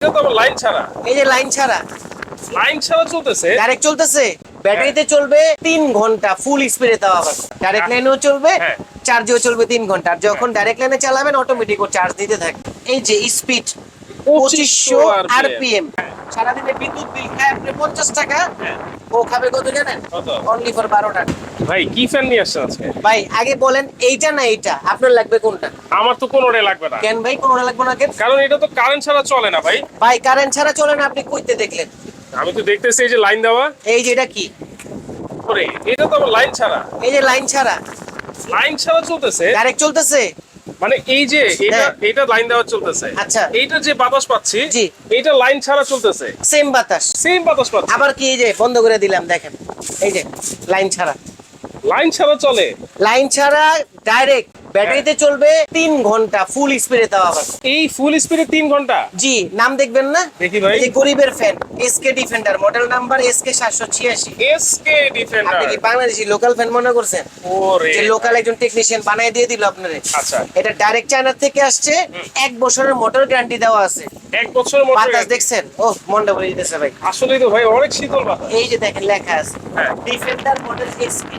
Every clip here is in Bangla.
লাইন ছাড়া। এই যে লাইন ছাড়া। লাইন ছাড়া চলতেছে? ডাইরেক্ট চলতেছে। ব্যাটারিতে চলবে তিন ঘণ্টা ফুল স্পিডে তাও আবার। ডাইরেক্ট লাইনেও চলবে হ্যাঁ। চার্জেও চলবে তিন ঘণ্টা। আর যখন ডাইরেক্ট লাইনে চালাবেন অটোমেটিক ও চার্জ দিতে থাকে এই যে স্পিড পঁচিশশো আরপিএম সারাদিনে বিদ্যুৎ বিল খায় আপনি পঞ্চাশ টাকা হ্যাঁ। ও খাবে কত জানেন? অনলি ফর বারো টাকা ভাই কি ফ্যান নিয়ে আসছেন আজকে? ভাই আগে বলেন এইটা না এইটা? আপনার লাগবে কোনটা? আমার তো কোনোটাই লাগবে না। কেন ভাই কোনটা লাগবে না কেন? কারণ এটা তো কারেন্ট ছাড়া চলে না ভাই। ভাই কারেন্ট ছাড়া চলে না আপনি কইতে দেখলেন। আমি তো দেখতেছি এই যে লাইন দেওয়া। এই যে এটা কি? করে এটা তো আবার লাইন ছাড়া। এই যে লাইন ছাড়া। লাইন ছাড়া চলতেছে? ডাইরেক্ট চলতেছে? মানে এই যে এটা হ্যাঁ। এটা লাইন দেওয়া চলতেছে। আচ্ছা। এইটা যে বাতাস পাচ্ছি জি। এইটা লাইন ছাড়া চলতেছে। সেম বাতাস। সেম বাতাস পাচ্ছি। আবার কি এই যে বন্ধ করে দিলাম দেখেন। এই যে লাইন ছাড়া। লাইন ছাড়া চলে। লাইন ছাড়া ডাইরেক্ট ব্যাটারিতে চলবে তিন ঘণ্টা ফুল স্পিডে তাও আবার এই ফুল স্পিডে তিন ঘণ্টা? জি নাম দেখবেন না? দেখি ভাই। এই গরিবের fan SK defender model number SK সাতশো ছিয়াশি। এসকে ডিফেন্ডার আপনি কি বাংলাদেশি লোকাল ফ্যান মনে করছেন? যে লোকাল একজন টেকনিশিয়ান বানাই দিয়ে দিল আপনারে। আচ্ছা। এটা ডাইরেক্ট চায়না থেকে আসছে এক বছরের মোটর গ্যারান্টি দেওয়া আছে। এক বছরের মধ্যে বাতাস দেখছেন? ও মনটা বলে দিতেছে ভাই। আসলে তো ভাই অনেক শীতল বাতাস। এই যে দেখেন লেখা আছে। ডিফেন্ডার মডেল এসপি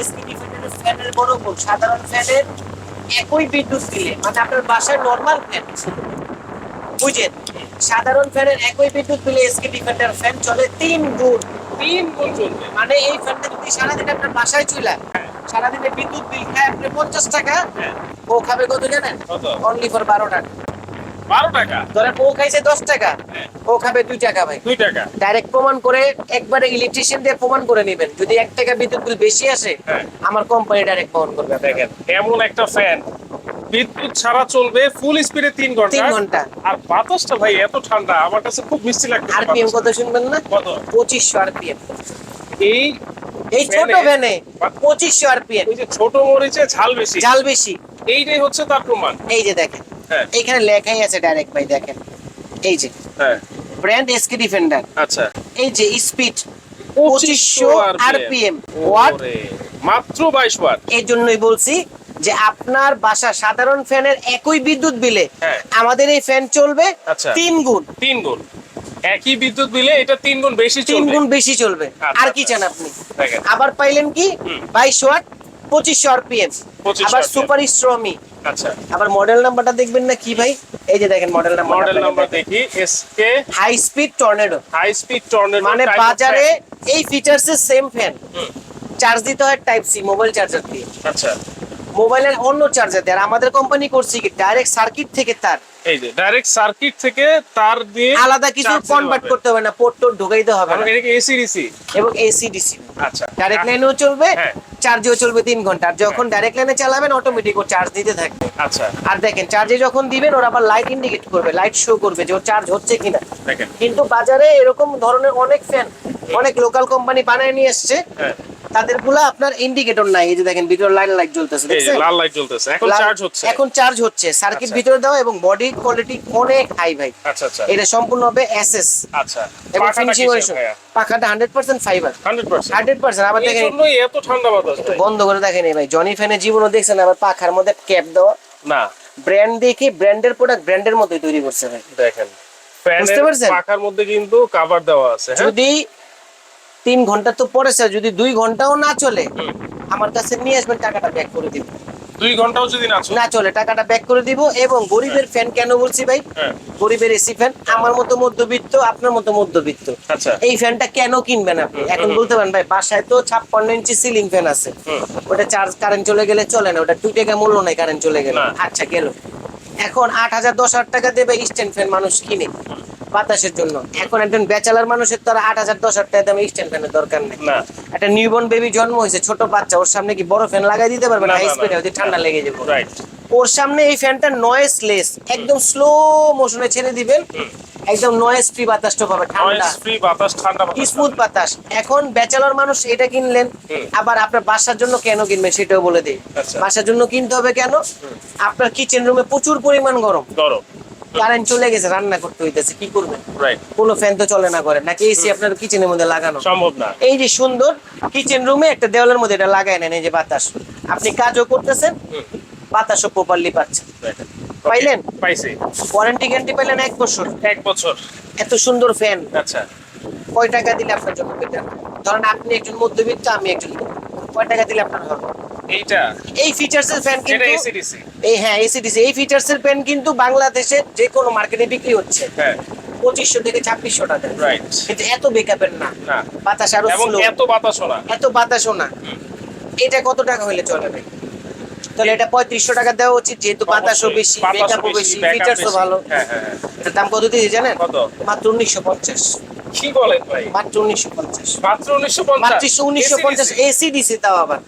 এসপি ডিফেন্ডারের ফ্যানের বড় গুণ সাধারণ ফ্যানের একই বিদ্যুৎ দিলে মানে আপনার বাসায় নরমাল ফ্যান বুঝেন? সাধারণ ফ্যানের একই বিদ্যুৎ দিলে এসকে ডিফেন্ডার ফ্যান চলে তিন গুণ। তিন গুণ চলবে। মানে এই ফ্যানটা যদি সারাদিন আপনার বাসায় চলে সারাদিনে বিদ্যুৎ বিল খায় আপনি পঞ্চাশ টাকা হ্যাঁ। ও খাবে কত জানেন? অনলি ফর বারো টাকা। বারো টাকা। ধরেন ও খাইছে দশ টাকা হ্যাঁ। ও খাবে দুই টাকা ভাই। দুই টাকা। ডাইরেক্ট প্রমাণ করে একবারে ইলেকট্রিশিয়ান দিয়ে প্রমাণ করে নেবেন। যদি এক টাকা বিদ্যুৎ বিল বেশি আসে হ্যাঁ। আমার কোম্পানি ডাইরেক্ট প্রমাণ করবে দেখেন এমন একটা ফ্যান বিদ্যুৎ ছাড়া চলবে ফুল স্পিডে তিন ঘণ্টা। তিন ঘণ্টা। আর বাতাসটা ভাই এত ঠান্ডা আমার কাছে খুব মিষ্টি লাগছে আরপিএম কত শুনবেন না? কত? পঁচিশশো আরপিএম। এই এই ছোট ভ্যানে পঁচিশশো আরপিএম। ওই যে ছোট মরিচে ঝাল বেশি। জাল বেশি। এইটাই হচ্ছে তার প্রমাণ। এই যে দেখেন হ্যাঁ। এইখানে লেখাই আছে ডাইরেক্ট ভাই দেখেন। এই যে হ্যাঁ। ব্র্যান্ড এসকে ডিফেন্ডার আচ্ছা। এই যে স্পিড পঁচিশশো আরপিএম ওয়াট মাত্র বাইশ ওয়াট। এই জন্যই বলছি যে আপনার বাসা সাধারণ ফ্যানের একই বিদ্যুৎ বিলে হ্যাঁ। আমাদের এই ফ্যান চলবে আচ্ছা। তিন গুণ। তিন গুণ। একই বিদ্যুৎ বিলে এটা তিন গুণ বেশি তিন গুণ বেশি চলবে। আচ্ছা, আর কি আচ্ছা। চান আপনি? আবার পাইলেন কি। বাইশ ওয়াট পঁচিশশো আরপিএম আবার সুপার স্ট্রমি আচ্ছা। আবার মডেল নাম্বারটা দেখবেন না কি ভাই? এই যে দেখেন মডেল নাম্বার মডেল নাম্বার দেখি SK high speed tornado high speed tornado মানে বাজারে এই ফিচারসে সেম ফ্যান চার্জ দিতে হয় টাইপ সি মোবাইল চার্জার দিয়ে। আচ্ছা। মোবাইলের অন্য চার্জার দিয়ে। আর আমাদের কোম্পানি করছে কি? ডাইরেক্ট সার্কিট থেকে তার। এই যে ডাইরেক্ট সার্কিট থেকে তার দিয়ে আলাদা কিছু কনভার্ট করতে হবে না পোর্ট টোর্ট ঢুকাইতে হবে না। এটা কি এসি ডিসি এবং এসি ডিসি আচ্ছা। ডাইরেক্ট লাইনেও চলবে হ্যাঁ। চার্জেও চলবে তিন ঘণ্টা। আর যখন ডাইরেক্ট লাইনে চালাবেন অটোমেটিক ও চার্জ দিতে থাকবে। আচ্ছা। আর দেখেন চার্জে যখন দিবেন ওরা আবার লাইট ইন্ডিকেট করবে লাইট শো করবে যে ওর চার্জ হচ্ছে কিনা। দেখেন। কিন্তু বাজারে এরকম ধরনের অনেক ফ্যান অনেক লোকাল কোম্পানি বানায় নিয়ে এসছে। তাদেরগুলা আপনার ইন্ডিকেটর নাই। এই যে দেখেন ভিতরে লাইট লাইট জ্বলতেছে দেখছেন? লাল লাইট জ্বলতেছে এখন চার্জ হচ্ছে। এখন চার্জ হচ্ছে। সার্কিট আচ্ছা। ভিতরে দেওয়া এবং বডি কোয়ালিটি অনেক হাই ভাই। আচ্ছা আচ্ছা। এটা সম্পূর্ণ হবে এসএস আচ্ছা। এবং ফিনিশিং ভাইয়া? পাখাটা hundred percent fiber 100% hundred percent আবার এই দেখেন জন্যই এত ঠান্ডা বাতাস। বন্ধ করে দেখেন এই ভাই। জনি ফ্যানের জীবনও দেখছেন আবার পাখার মধ্যে ক্যাপ দেওয়া। না। ব্র্যান্ড দেখে ব্র্যান্ডের প্রোডাক্ট ব্র্যান্ডের মতোই তৈরি করছে ভাই। দেখেন। বুঝতে ফ্যানের পারছেন? পাখার মধ্যে কিন্তু কভার দেওয়া আছে হ্যাঁ? যদি তিন ঘণ্টা তো পরে স্যার যদি দুই ঘন্টাও না চলে আমার কাছে নিয়ে আসবেন টাকাটা ব্যাক করে দিব। দুই ঘন্টাও যদি না চলে? না চলে টাকাটা ব্যাক করে দিব এবং গরিবের ফ্যান কেন বলছি ভাই? হ্যাঁ। গরিবের এসি ফ্যান আমার মতো মধ্যবিত্ত আপনার মতো মধ্যবিত্ত। আচ্ছা। এই ফ্যানটা কেন কিনবেন আপনি? এখন। বলতে পারেন ভাই বাসায় তো ছাপ্পান্ন ইঞ্চি সিলিং ফ্যান আছে। ওটা চার্জ কারেন্ট চলে গেলে চলে না ওটা দুই টাকা মূল্য নাই কারেন্ট চলে গেলে। আচ্ছা গেল। এখন আট হাজার দশ হাজার টাকা দেবে স্ট্যান্ড ফ্যান মানুষ কিনে। বাতাসের জন্য। এখন একজন ব্যাচেলার মানুষের তো আর আট হাজার দশ হাজার টাকা দামে স্ট্যান্ড ফ্যানের দরকার নেই। না। একটা নিউবর্ন বেবি জন্ম হয়েছে ছোট বাচ্চা ওর সামনে কি বড় ফ্যান লাগাই দিতে পারবে না, হাই। স্পিডে যদি ঠান্ডা লেগে যাবে। ওর সামনে এই ফ্যানটা নয়েস লেস একদম স্লো মোশনে ছেড়ে দিবেন। একদম নয়েস ফ্রি বাতাসটা পাবে ঠান্ডা। ফ্রি বাতাস ঠান্ডা বাতাস স্মুথ বাতাস। এখন ব্যাচেলর মানুষ এটা কিনলেন আবার আপনার বাসার জন্য কেন কিনবেন সেটাও বলে দিই। আচ্ছা। বাসার জন্য কিনতে হবে কেন? আপনার কিচেন রুমে প্রচুর পরিমাণ গরম। গরম। কারেন্ট চলে গেছে রান্না করতে হইতেছে কি করবেন? কোনো ফ্যান তো চলে না করে নাকি এসি আপনার কিচেনের মধ্যে লাগানো? সম্ভব না। এই যে সুন্দর কিচেন রুমে একটা দেওয়ালের মধ্যে এটা লাগায় নেন এই যে বাতাস। আপনি কাজও করতেছেন। বাতাসও প্রপারলি পাচ্ছেন। পাইলেন? পাইছি। ওয়ারেন্টি গ্যারান্টি পাইলেন এক বছর? এক বছর। এত সুন্দর ফ্যান আচ্ছা। কয় টাকা দিলে আপনার জন্য বেটার ধরেন আপনি একজন মধ্যবিত্ত আমি একজন কয় টাকা দিলে আপনার হবে এইটা? এই ফিচার্সের ফ্যান কিন্তু এসিডিসি এই হ্যাঁ এসিডিসি এই ফিচার্সের পেন কিন্তু বাংলাদেশে যে কোনো মার্কেটে বিক্রি হচ্ছে। হ্যাঁ। পঁচিশশো থেকে ছাব্বিশশো টাকা। কিন্তু এত বেকআপের না। বাতাস আরও এত বাতাসও না। এত বাতাসও না। এটা কত টাকা হলে চলে তাহলে এটা পঁয়ত্রিশশো টাকা দেওয়া উচিত যেহেতু বাতাসও। বেশি বেকআপও বেশি ফিচার্সও ভালো। হ্যাঁ হ্যাঁ। দাম কত দিয়ে জানেন? মাত্র উনিশশো পঞ্চাশ। কি বলেন ভাই? মাত্র উনিশশো পঞ্চাশ। মাত্র উনিশশো পঞ্চাশ। মাত্র উনিশশো পঞ্চাশ এসি ডিসি তাও আবার।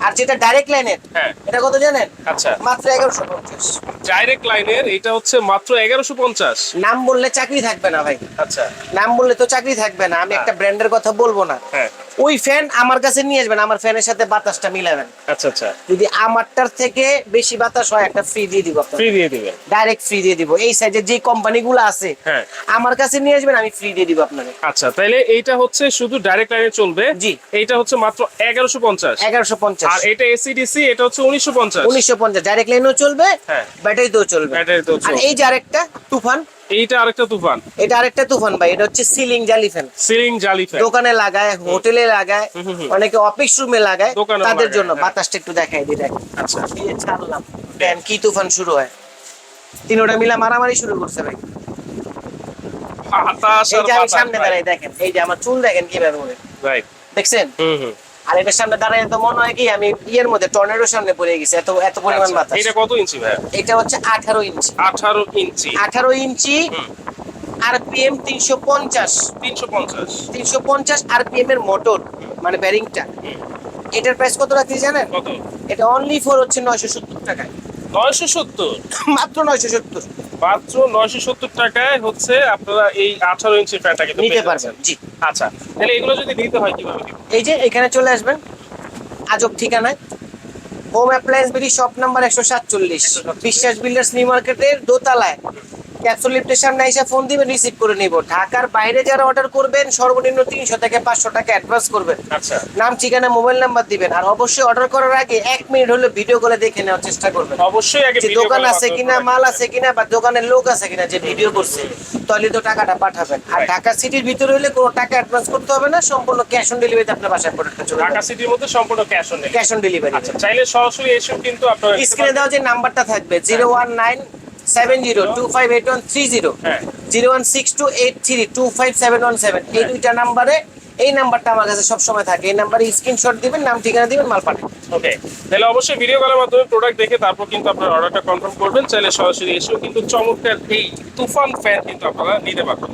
আর যেটা ডাইরেক্ট লাইনের হ্যাঁ। এটা কত জানেন? আচ্ছা। মাত্র এগারোশো পঞ্চাশ। ডাইরেক্ট লাইনের এটা হচ্ছে মাত্র এগারোশো পঞ্চাশ। নাম বললে চাকরি থাকবে না ভাই। আচ্ছা। নাম বললে তো চাকরি থাকবে না। আমি হ্যাঁ। একটা ব্র্যান্ডের কথা বলব না। হ্যাঁ। ওই ফ্যান আমার কাছে নিয়ে আসবেন আমার ফ্যানের সাথে বাতাসটা মিলাবেন। আচ্ছা আচ্ছা। যদি আমারটার থেকে বেশি বাতাস হয় একটা ফ্রি দিয়ে দিব ফ্রি দিয়ে দিবেন। ডাইরেক্ট ফ্রি দিয়ে দিব। এই সাইজে যে কোম্পানিগুলো আছে হ্যাঁ। আমার কাছে নিয়ে আসবেন আমি ফ্রি দিয়ে দিব আপনাকে। আচ্ছা তাইলে এইটা হচ্ছে শুধু ডাইরেক্ট লাইনে চলবে? জি। এইটা হচ্ছে মাত্র এগারোশো পঞ্চাশ। এগারোশো পঞ্চাশ। আর এটা এসিডিসি এটা হচ্ছে উনিশশো পঞ্চাশ। উনিশশো পঞ্চাশ। ডাইরেক্ট লাইনেও চলবে হ্যাঁ। ব্যাটারিতেও চলবে। ব্যাটারিতেও চলবে। আর এই যে আরেকটা তুফান এইটা আরেকটা তুফান। এটা আরেকটা তুফান ভাই এটা হচ্ছে সিলিং জালি ফ্যান। সিলিং জালি ফ্যান। দোকানে লাগায় হোটেলে লাগায়। অনেকে অফিস রুমে লাগায় তাদের জন্য। হ্যাঁ। বাতাসটা একটু দেখাই দিই দেখ। আচ্ছা। এই ছাড়লাম। ফ্যান কি তুফান শুরু হয়। তিনোটা মিলা মারামারি শুরু করছে ভাই। বাতাস এই যে আমি সামনে দাঁড়াই দেখেন। এই যে আমার চুল দেখেন কীভাবে রাইট দেখছেন? হুম হুম। আর এটার সামনে দাঁড়ায় তো মনে হয় কি আমি ইয়ের মধ্যে টর্নেডোর সামনে পড়ে গেছি এত এত পরিমাণ আচ্ছা, বাতাস। এটা কত ইঞ্চি ভাই এটা হচ্ছে আঠারো ইঞ্চি। আঠারো ইঞ্চি। আঠারো ইঞ্চি হুম। আর পিএম তিনশো পঞ্চাশ। তিনশো পঞ্চাশ। তিনশো পঞ্চাশ আর পিএম এর মোটর মানে ব্যারিংটা। এটার প্রাইস কত রাখছি জানেন? কত? এটা অনলি ফর হচ্ছে নয়শো সত্তর টাকায়। নয়শো সত্তর? মাত্র নয়শো সত্তর। মাত্র নয়শো সত্তর টাকায় হচ্ছে আপনারা এই আঠারো ইঞ্চি ফ্যানটা কিন্তু নিতে পারবেন জি। আচ্ছা তাহলে এগুলো যদি নিতে হয় কীভাবে? এই যে এখানে চলে আসবেন আজব ঠিকানায়। Home appliance BD shop number একশো সাতচল্লিশ। বিশ্বাস বিল্ডার্স নিউ মার্কেটের দোতলায়। ক্যাপসুল লিফটের সামনে এসে ফোন দিবেন রিসিভ করে নিব। ঢাকার বাইরে যারা অর্ডার করবেন সর্বনিম্ন তিনশো থেকে পাঁচশো টাকা অ্যাডভান্স করবেন। আচ্ছা। নাম ঠিকানা মোবাইল নাম্বার দিবেন। আর অবশ্যই অর্ডার করার আগে এক মিনিট হলে ভিডিও করে দেখে নেওয়ার চেষ্টা করবেন। অবশ্যই আগে দোকান আছে কিনা মাল আছে কিনা বা দোকানের লোক আছে কিনা যে ভিডিও করছে তাহলে তো টাকাটা পাঠাবেন। আর ঢাকা সিটির ভিতরে হলে কোনো টাকা অ্যাডভান্স করতে হবে না সম্পূর্ণ ক্যাশ অন ডেলিভারিতে আপনার বাসায় প্রোডাক্টটা চলে ঢাকা সিটির মধ্যে সম্পূর্ণ cash on cash on delivery আচ্ছা চাইলে সরাসরি এসেও কিন্তু আপনারা স্ক্রিনে দেওয়া যে নাম্বারটা থাকবে zero one nine seven zero two five eight one three zero. Zero one six two eight three two five seven one seven এই হ্যাঁ। দুইটা নাম্বারে এই নাম্বারটা আমার কাছে সবসময় থাকে। এই নাম্বারে স্ক্রিনশট দিবেন নাম ঠিকানা দিবেন মাল পাঠাবেন। ওকে। তাহলে অবশ্যই ভিডিও কলের মাধ্যমে প্রোডাক্ট দেখে তারপর কিন্তু আপনার অর্ডারটা কনফার্ম করবেন। চাইলে সরাসরি এসেও কিন্তু চমৎকার এই তুফান ফ্যান কিন্তু আপনারা নিতে পারবেন।